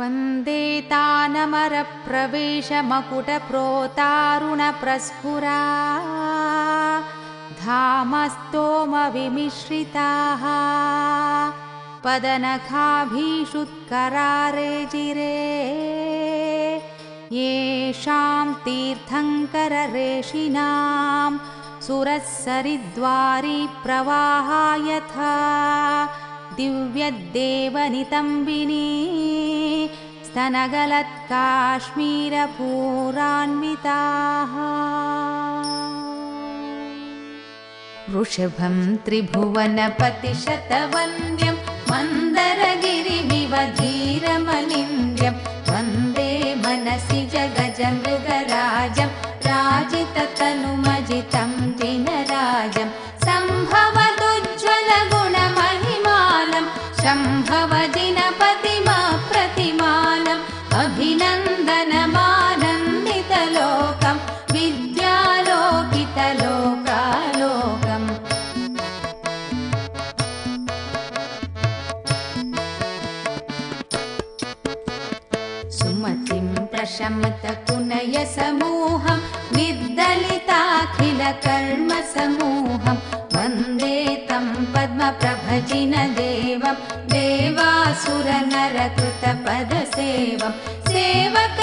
वन्दे तानमरप्रवेशमकुटप्रोतारुणप्रस्फुरा। धामस्तोमविमिश्रिताः। पदनखाभीषुत्करारेजिरे। येषां तीर्थङ्कररेषिणां सुरःसरिद्वारि प्रवाहा यथा दिव्यद्देवनितम्बिनी स्तनगलत्काश्मीरपूरान्विताः। वृषभं त्रिभुवनपतिशतवन्द्यं मन्दरगिरिमिव प्रशमतकुनयसमूहं निर्दलिताखिलकर्मसमूहं वन्दे तं पद्मप्रभजिनदेवं देवासुरनरकृतपदसेवं सेवकमुनिजनसुरुचिरपार्श्वं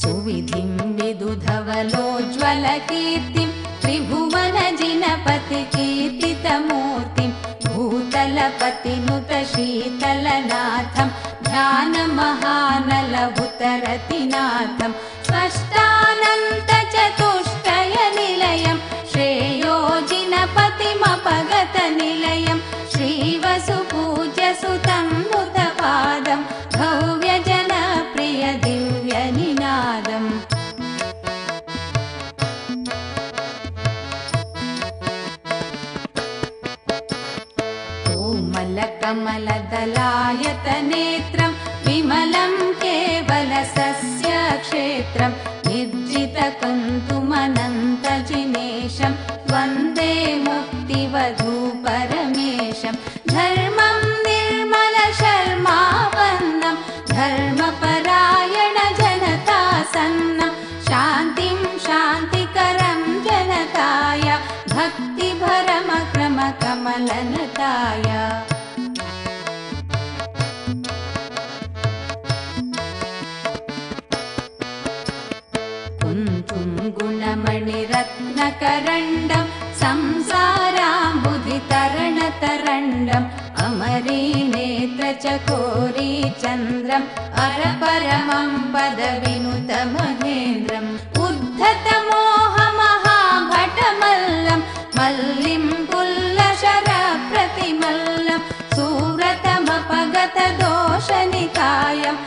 सुविधिं विदुधवलोज्ज्वलकीर्तिं त्रिभुवनजिनपतिकीर्तितमूर्तिं भूतलपतिनुत शीतलनाथं ध्यानमहानलभुतरतिनाथं स्पष्टानन्तचतुष्टयनिलयं श्रेयोजिनपतिमपगतनिलयं कोमलकमलदलायतनेत्रं विमलं केवलसस्यक्षेत्रं निर्जितकुन्तुमनन्तजिनेशं गुणमणिरत्नकरण्डं संसाराम्बुधितरणतरण्डम् अमरीनेत्रचकोरीचन्द्रम् अरपरमं पदविनुतमहेन्द्रम् उद्धतमोहमहाभटमल्लं मल्लिं पुल्लशरप्रतिमल्लं चरणाम्बुजनुतदेवनिकायम्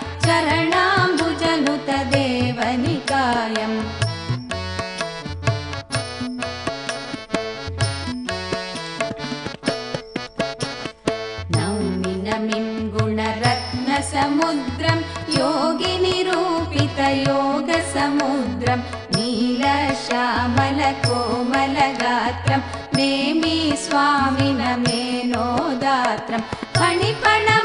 गुणरत्नसमुद्रं योगिनिरूपितयोगसमुद्रं नीलश्यामलकोमलगात्रं नेमि स्वामिनमेनोदात्रं फणिपणमण्डपमण्डितदेहं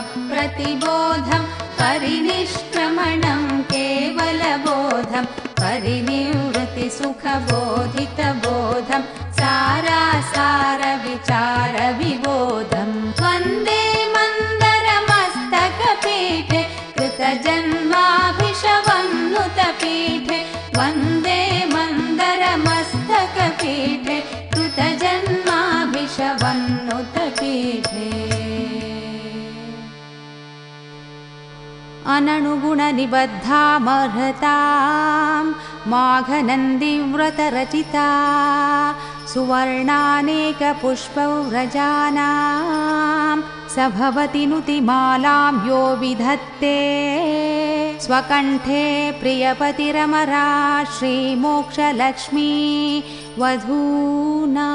संसारप्रतिमप्रतिबोधं परिनिष्क्रमणं केवलबोधं परिनिवृत्तिसुखबोधितबोधं सारासारविचारविबोधं अननुगुणनिबद्धामर्हतां माघनन्दिव्रतरचिता सुवर्णानेकपुष्पव्रजानां स भवति नुतिमालां यो विधत्ते। स्वकण्ठे प्रियपतिरमरा श्रीमोक्षलक्ष्मी वधूना